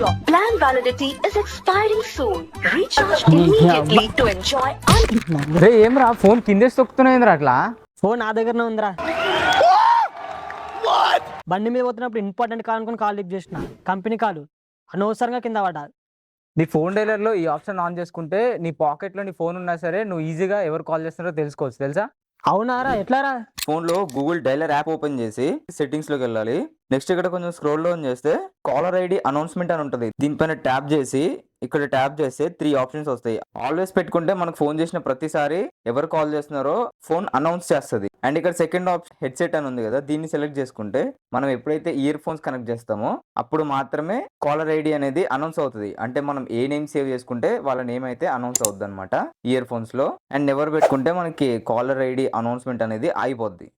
Your plan validity is expiring soon. Recharge immediately to enjoy రే ఏం రా phone కిందేసి తొక్కుతున్నాయిందిరా అట్లా? Phone నా దగ్గరనే ఉందిరా. బండి మీద పోతున్నప్పుడు ఇంపార్టెంట్ కాల్ అనుకుని కాల్ లిఫ్ట్ చేసిన. కంపెనీ కాలు అనవసరంగా కింద పడ్డా. నీ ఫోన్ డైలర్లో ఈ ఆప్షన్ ఆన్ చేసుకుంటే నీ పాకెట్లో నీ ఫోన్ ఉన్నా సరే నువ్వు ఈజీగా ఎవరు కాల్ చేస్తున్నారో తెలుసుకోవచ్చు తెలుసా? అవునారా? ఎట్లారా? ఫోన్లో గూగుల్ డైలర్ యాప్ ఓపెన్ చేసి సెట్టింగ్స్లోకి వెళ్ళాలి. నెక్స్ట్ ఇక్కడ కొంచెం స్క్రోల్ డౌన్ చేస్తే కాలర్ ఐడి అనౌన్స్మెంట్ అని ఉంటుంది. దీనిపైన ట్యాప్ చేసి ఇక్కడ ట్యాప్ చేస్తే త్రీ ఆప్షన్స్ వస్తాయి. ఆల్వేస్ పెట్టుకుంటే మనకు ఫోన్ చేసిన ప్రతిసారి ఎవరు కాల్ చేస్తున్నారో ఫోన్ అనౌన్స్ చేస్తుంది. అండ్ ఇక్కడ సెకండ్ ఆప్షన్ హెడ్సెట్ అని ఉంది కదా దీన్ని సెలెక్ట్ చేసుకుంటే మనం ఎప్పుడైతే ఇయర్ ఫోన్స్ కనెక్ట్ చేస్తామో అప్పుడు మాత్రమే కాలర్ ఐడి అనేది అనౌన్స్ అవుతుంది. అంటే మనం ఏ నేమ్ సేవ్ చేసుకుంటే వాళ్ళ నేమ్ అయితే అనౌన్స్ అవుతుంది అనమాట ఇయర్ ఫోన్స్లో. అండ్ ఎవరు పెట్టుకుంటే మనకి కాలర్ ఐడి అనౌన్స్మెంట్ అనేది అయిపోద్ది.